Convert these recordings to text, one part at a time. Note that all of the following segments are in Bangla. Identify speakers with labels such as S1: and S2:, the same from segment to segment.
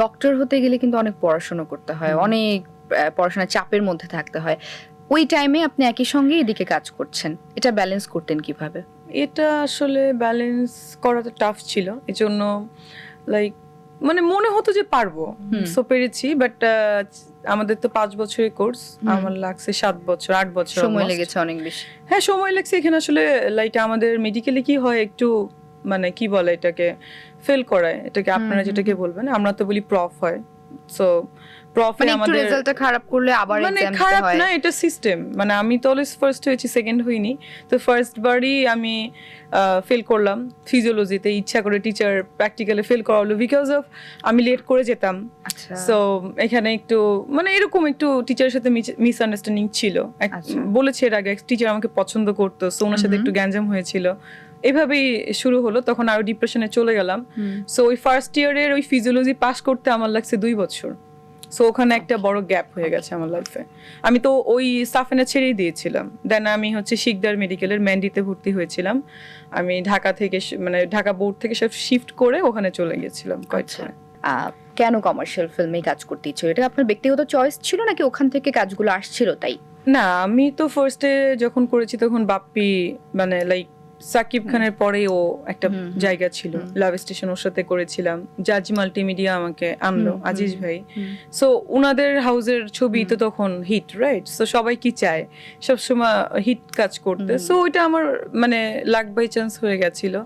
S1: ডক্টর হতে গেলে কিন্তু অনেক পড়াশোনা করতে হয় অনেক পড়াশোনার চাপের মধ্যে থাকতে হয়। ওই টাইমে আপনি একই সঙ্গে এদিকে কাজ করছেন এটা ব্যালেন্স করতেন কীভাবে?
S2: এটা আসলে ব্যালেন্স করাটা টাফ ছিল এই জন্য লাইক মানে মনে হতো যে পারব সো পেরেছি বাট আমাদের তো পাঁচ বছরের কোর্স আমার লাগছে সাত বছর আট বছর
S1: সময় লেগেছে অনেক বেশি।
S2: হ্যাঁ সময় লাগছে এখানে আসলে লাইক আমাদের মেডিকেলে কি হয় একটু মানে কি বলে এটাকে ফেল করায় এটাকে আপনারা যেটাকে বলবেন আমরা তো বলি প্রফ হয়। সো প্রফে
S1: মানে
S2: আমাদের
S1: রেজাল্টটা খারাপ করলে আবার
S2: মানে খারাপ না এটা সিস্টেম মানে আমি তো অলওয়েজ ফার্স্ট হয়েছি সেকেন্ড হইনি। তো ফার্স্ট বারই আমি ফেল করলাম। ফিজিওলজিতে ইচ্ছা করে টিচার প্র্যাকটিক্যালে ফেল করালো বিকজ অফ আমি লেট করে যেতাম।
S1: আচ্ছা।
S2: সো এখানে একটু মানে এরকম একটু টিচারের সাথে মিসআন্ডারস্ট্যান্ডিং ছিল।
S1: আচ্ছা।
S2: বলেছে এর আগে টিচার আমাকে পছন্দ করতো সো ওনার সাথে একটু গ্যাঞ্জাম হয়েছিল। এভাবেই শুরু হলো তখন আরও ডিপ্রেশনে চলে গেলাম। সো ওই ফার্স্ট ইয়ারের ওই ফিজিওলজি পাস করতে আমার লাগছে দুই বছর। সো ওখানে একটা বড় গ্যাপ হয়ে গেছে আমার লাইফে আমি তো ওই সাফেনা ছেড়েই দিয়েছিলাম। দেন আমি হচ্ছে শিকদার মেডিকেলের ম্যান্ডিতে ভর্তি হয়েছিলাম। আমি ঢাকা থেকে মানে ঢাকা বোর্ড থেকে সব শিফট করে ওখানে চলে গেছিলাম
S1: আচ্ছা। আহ, কেন কমার্শিয়াল ফিল্মে কাজ করতে ইচ্ছে এটা আপনার ব্যক্তিগত চয়েস ছিল নাকি ওখান থেকে কাজগুলো আসছিল তাই?
S2: না আমি তো ফার্স্টে যখন করেছি তখন বাপ্পি মানে লাইক সাকিব খানের পরে ও একটা। জায়গা ছিল। লাভ স্টেশন ওর সাথে করেছিলাম। জাজ মাল্টিমিডিয়া আমাকে আনলো। আজিজ ভাই। সো ওনাদের হাউসের ছবি তো তখন হিট রাইট সো সবাই কি চায়? সবসময় হিট কাজ করতে। সো ওইটা আমার মানে লাক বাই চান্স হয়ে গেছিল।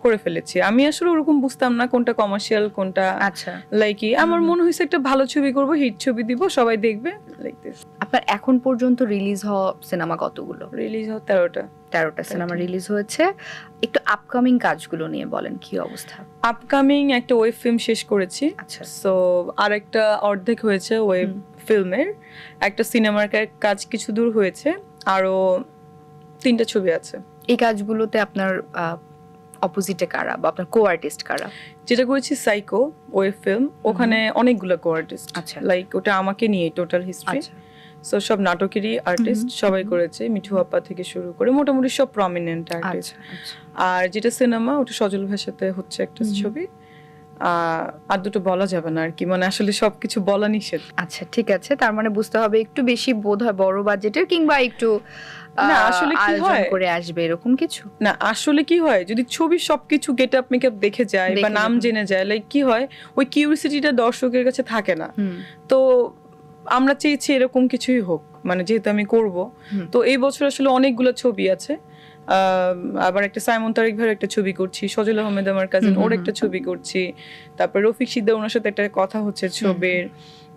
S2: করে ফেলেছি। আমি আসলে ওরকম বুঝতাম না কোনটা কমার্শিয়াল কোনটা
S1: আচ্ছা।
S2: লাইক আমার মনে হয়েছে একটা ভালো ছবি করব হিট ছবি দিব সবাই দেখবে লাইক দিস
S1: আপনার এখন পর্যন্ত রিলিজ হওয়া সিনেমা কতগুলো?
S2: রিলিজ হয় তেরোটা।
S1: তেরোটা সিনেমা রিলিজ হয়েছে। একটু আপকামিং কাজগুলো নিয়ে বলেন কি অবস্থা?
S2: আপকামিং একটা ওয়েব ফিল্ম শেষ করেছি।
S1: আচ্ছা।
S2: সো আর একটা অর্ধেক হয়েছে ওয়েব ফিল্মের একটা সিনেমার কাজ কিছু দূর হয়েছে। আরও তিনটা ছবি আছে।
S1: এই কাজগুলোতে আপনার অপোজিটে কারা বা আপনার কো আর্টিস্ট কারা?
S2: যেটা করেছি সাইকো ওয়েব ফিল্ম ওখানে অনেকগুলো কো আর্টিস্ট
S1: আচ্ছা।
S2: লাইক ওটা আমাকে নিয়ে টোটাল হিস্ট্রি
S1: আচ্ছা।
S2: সো সব নাটকেরই আর্টিস্ট সবাই। করেছে মিঠু আপা থেকে শুরু করে মোটামুটি সব প্রমিনেন্ট আর্টিস্ট
S1: আচ্ছা আচ্ছা।
S2: আর যেটা সিনেমা ওটা সজল ভাষাতে হচ্ছে একটা ছবি। আর দুটো বলা যাবে না আর কি মানে আসলে সবকিছু বলা নিষেধ।
S1: আচ্ছা ঠিক আছে তার মানে বুঝতে হবে একটু বেশি বোধ হয় বড় বাজেটের কিংবা একটু
S2: না, আসলে কি হয়?
S1: করে আসবে এরকম কিছু?
S2: না আসলে কি হয় যদি ছবি সবকিছু গেট আপ মেকআপ দেখে যায় বা নাম জেনে যায় লাইক কি হয় ওই কিউরিসিটিটা দর্শকের কাছে থাকে না। তো আমরা চেয়েছি এরকম কিছুই হোক মানে যেহেতু আমি করব। তো এই বছর আসলে অনেকগুলো ছবি আছে। আবার একটা সাইমন তারিক ভাইয়ের একটা ছবি করছি সজল আহমেদ আমার কাজিন ওর একটা ছবি করছি। তারপর রফিক সিদ্দার ওনার সাথে একটা কথা হচ্ছে ছবির।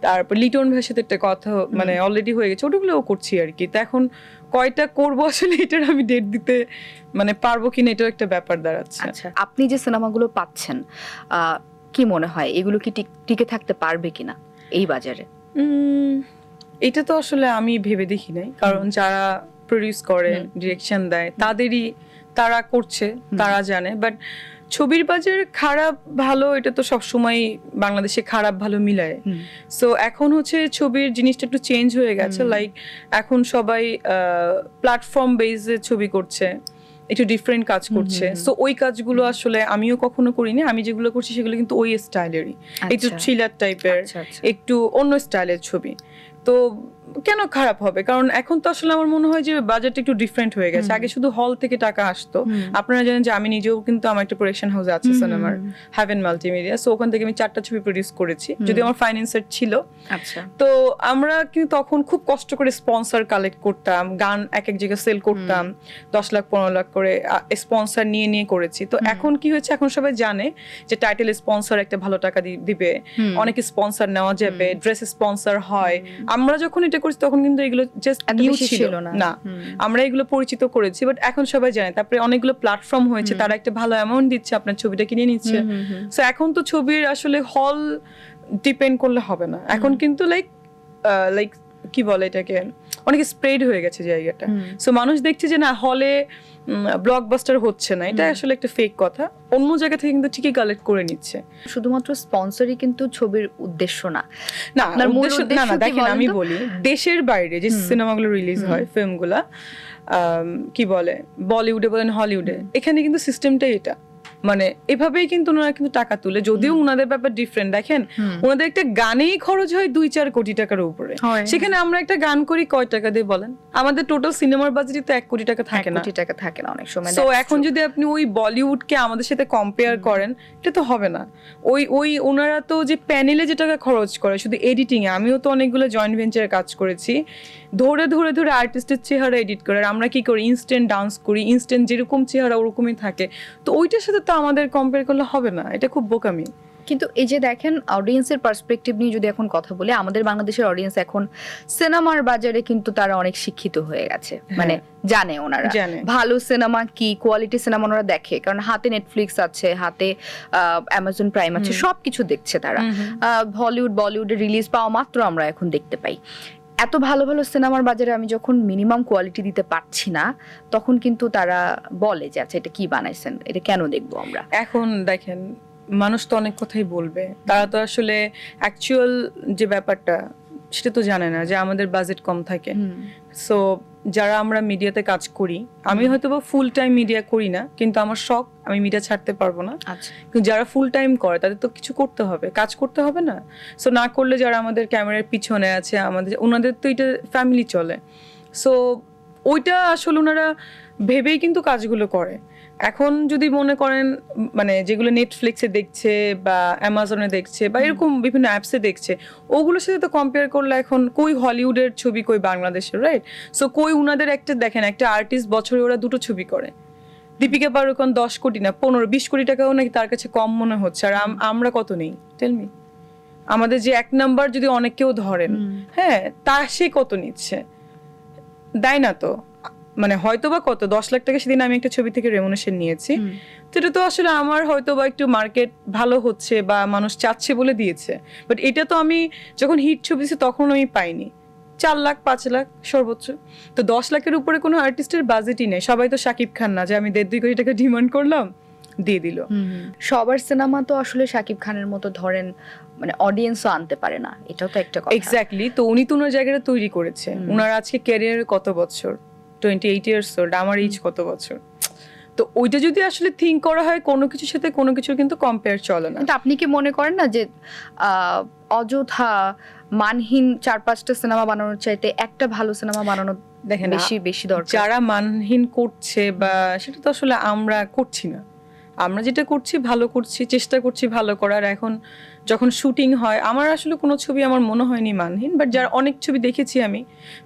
S2: তারপর লিটন ভাইয়ের সাথে একটা কথা মানে অলরেডি হয়ে গেছে ওটাগুলোও করছি আর কি। তো এখন কয়টা করব আসলে এটার আমি ডেট দিতে মানে পারব কিনা এটাও একটা ব্যাপার দাঁড়াচ্ছে।
S1: আচ্ছা আপনি যে সিনেমাগুলো পাচ্ছেন আহ, কি মনে হয়? এগুলো কি টিকে থাকতে পারবে কিনা এই বাজারে?
S2: এটা তো আসলে আমি ভেবে দেখি নাই। কারণ যারা প্রডিউস করে ডিরেকশন দেয় তাদেরই তারা করছে তারা জানে। বাট ছবির বাজার খারাপ ভালো এটা তো সবসময় বাংলাদেশে খারাপ ভালো মিলায়। সো এখন হচ্ছে ছবির জিনিসটা একটু চেঞ্জ হয়ে গেছে। লাইক এখন সবাই প্ল্যাটফর্ম বেসে ছবি করছে। একটু ডিফারেন্ট কাজ করছে। সো ওই কাজগুলো আসলে আমিও কখনো করিনি। আমি যেগুলো করছি সেগুলো কিন্তু ওই স্টাইলেরই একটু
S1: আচ্ছা,
S2: থ্রিলার টাইপের
S1: আচ্ছা, আচ্ছা।
S2: একটু অন্য স্টাইলের ছবি। তো কেন খারাপ হবে? কারণ এখন তো আসলে আমার মনে হয় যে বাজেট একটু ডিফারেন্ট হয়ে গেছে। আগে শুধু হল থেকে টাকা আসতো। আপনারা জানেন যে আমি নিজেও কিন্তু আমার একটা প্রোডাকশন হাউস আছে সিনেমার হ্যাভেন মাল্টিমিডিয়া সো ওখান থেকে আমি চারটা ছবি প্রডিউস করেছি। যদি আমার ফাইন্যান্সার ছিল।
S1: আচ্ছা।
S2: তো আমরা কিন্তু তখন খুব কষ্ট করে স্পন্সর কালেক্ট করতাম গান এক এক জায়গায় সেল করতাম। দশ লাখ পনেরো লাখ করে স্পন্সর নিয়ে নিয়ে করেছি। তো এখন কি হয়েছে? এখন সবাই জানে যে টাইটেল স্পন্সর একটা ভালো টাকা দিবে। অনেক স্পন্সর নেওয়া যাবে ড্রেস স্পন্সর হয়। আমরা যখন এটা করছি তখন কিন্তু এগুলো জাস্ট নিউ ছিল।
S1: না।
S2: আমরা এগুলো পরিচিত করেছি বাট এখন সবাই জানে। তারপরে অনেকগুলো প্ল্যাটফর্ম হয়েছে তারা একটা ভালো অ্যামাউন্ট দিচ্ছে আপনার ছবিটা কিনে নিচ্ছে। সো এখন তো ছবির আসলে হল ডিপেন্ড করলে হবে না। এখন কিন্তু লাইক লাইক কি বলে এটাকে? অনেক স্প্রেড হয়ে গেছে জায়গাটা। সো মানুষ দেখছে যে না হলে ব্লকবাস্টার হচ্ছে না। এটা আসলে একটা ফেক কথা। অন্য জায়গা থেকে কিন্তু ঠিকই কালেক্ট করে নিচ্ছে।
S1: শুধুমাত্র স্পন্সরই কিন্তু ছবির উদ্দেশ্য না।
S2: না না না দেখেন আমি বলি দেশের বাইরে যে সিনেমাগুলো রিলিজ। হয় ফিল্মগুলা কি বলে? বলিউডে বলেন হলিউডে এখানে কিন্তু সিস্টেমটাই এটা। মানে এভাবেই কিন্তু ওনারা কিন্তু টাকা তুলে যদিও ওনাদের ব্যাপার ডিফারেন্ট দেখেন ওনাদের একটা গানেই খরচ হয় দুই চার কোটি টাকার উপরে। সেখানে আমরা একটা গান করি কয় টাকা দিয়ে বলেন? আমাদের টোটাল সিনেমার বাজেটই তো এক কোটি টাকা থাকে না।
S1: কোটি টাকা থাকে না অনেক সময় that's
S2: এখন যদি আপনি ওই বলিউডকে আমাদের সাথে কম্পেয়ার করেন এটা তো হবে না। ওই ওই ওনারা তো যে প্যানেলে যে টাকা খরচ করে শুধু এডিটিং এ আমিও তো অনেকগুলো জয়েন্ট ভেঞ্চারে কাজ করেছি। ধরে ধরে ধরে আর্টিস্টের চেহারা এডিট করে আর আমরা কি করি ইনস্ট্যান্ট ডান্স করি ইনস্ট্যান্ট যেরকম চেহারা ওরকমই থাকে। তো ওইটার সাথে তো আমাদের কম্পেয়ার করলে হবে না এটা খুব বোকামি।
S1: কিন্তু এই যে দেখেন অডিয়েন্সের পার্সপেক্টিভ নিয়ে যদি এখন কথা বলি আমাদের বাংলাদেশের অডিয়েন্স এখন সিনেমার বাজারে কিন্তু তারা অনেক শিক্ষিত হয়ে গেছে। মানে জানে ওনারা।
S2: জানে।
S1: ভালো সিনেমা কি কোয়ালিটি সিনেমা ওনারা দেখে। কারণ হাতে নেটফ্লিক্স আছে হাতে অ্যামাজন প্রাইম আছে সবকিছু দেখছে তারা। হলিউড বলিউডে রিলিজ পাওয়া মাত্র আমরা এখন দেখতে পাই। এত ভালো ভালো সিনেমার বাজারে আমি যখন মিনিমাম কোয়ালিটি দিতে পারছি না তখন কিন্তু তারা বলে যে আচ্ছা এটা কি বানাইছেন? এটা কেন দেখব আমরা?
S2: এখন দেখেন মানুষ তো অনেক কথাই বলবে। তারা তো আসলে অ্যাকচুয়াল যে ব্যাপারটা সেটা তো জানে না যে আমাদের বাজেট কম থাকে। সো যারা আমরা মিডিয়াতে কাজ করি আমি হয়তো বা ফুল টাইম মিডিয়া করি না কিন্তু আমার শখ আমি মিডিয়া ছাড়তে পারব না।
S1: আচ্ছা।
S2: কিন্তু যারা ফুল টাইম করে তাদের তো কিছু করতে হবে কাজ করতে হবে না। সো না করলে যারা আমাদের ক্যামেরার পিছনে আছে আমাদের ওনাদের তো এটা ফ্যামিলি চলে। সো ওইটা আসলে ওনারা ভেবেই কিন্তু কাজগুলো করে। এখন যদি মনে করেন মানে যেগুলো নেটফ্লিক্সে দেখছে বা অ্যামাজনে দেখছে বা এরকম বিভিন্ন অ্যাপসে দেখছে ওগুলোর সাথে তো কম্পেয়ার করলে এখন কই হলিউডের ছবি কই বাংলাদেশের রাইট সো কই উনাদের একটা দেখেন একটা আর্টিস্ট বছরে ওরা দুটো ছবি করে। দীপিকা পাড়ুকন দশ কোটি না পনেরো বিশ কোটি টাকাও নাকি তার কাছে কম মনে হচ্ছে। আর আম- আমরা কত নেই? টেলমি আমাদের যে এক নাম্বার যদি অনেক কেউ ধরেন হ্যাঁ তা সে কত নিচ্ছে? দেয় না তো। মানে হয়তো বা কত দশ লাখ টাকা সেদিন আমি একটা ছবি থেকে রেমুনেশন নিয়েছি। তো এটা তো আসলে আমার হয়তো বা একটু মার্কেট ভালো হচ্ছে বা মানুষ চাচ্ছে বলে দিয়েছে। বাট এটা তো আমি যখন হিট ছবি তখন আমি পাইনি। চার লাখ পাঁচ লাখ সর্বোচ্চ। তো দশ লাখের উপরে কোনো আর্টিস্টের বাজেটই নেই। সবাই তো শাকিব খান না যে আমি দেড় দুই কোটি টাকা ডিমান্ড করলাম দিয়ে দিল।
S1: সবার সিনেমা তো আসলে শাকিব খানের মতো ধরেন মানে অডিয়েন্সও আনতে পারে না। এটাও তো একটা কথা।
S2: এক্স্যাক্টলি তো উনি তো ওনার জায়গাটা তৈরি করেছে। ওনার আজকে ক্যারিয়ারে কত বছর? টোয়েন্টি এইট ইয়ার্স ওল্ড আমার এইজ কত বছর? তো ওইটা যদি আসলে থিঙ্ক করা হয় কোনো কিছুর সাথে কোনো কিছুর কিন্তু কম্পেয়ার চলে না।
S1: কিন্তু আপনি কি মনে করেন না যে অযথা মানহীন চার পাঁচটা সিনেমা বানানোর চাইতে একটা ভালো সিনেমা বানানো
S2: দেখেন
S1: বেশি বেশি দরকার?
S2: যারা মানহীন করছে বা সেটা তো আসলে আমরা করছি না। আমরা যেটা করছি ভালো করছি চেষ্টা করছি ভালো করার। এখন যখন শুটিং হয় আমার আসলে কোনো ছবি আমার মনে হয়নি মানহীন বাট যারা অনেক ছবি দেখেছি আমি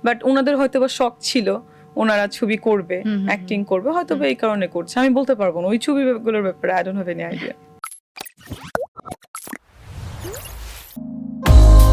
S2: বাট ওনাদের হয়তো বা শখ ছিল। ওনারা ছবি করবে অ্যাক্টিং করবে হয়তো বা এই কারণে করছে। আমি বলতে পারব না ওই ছবিগুলোর ব্যাপারে I don't have any idea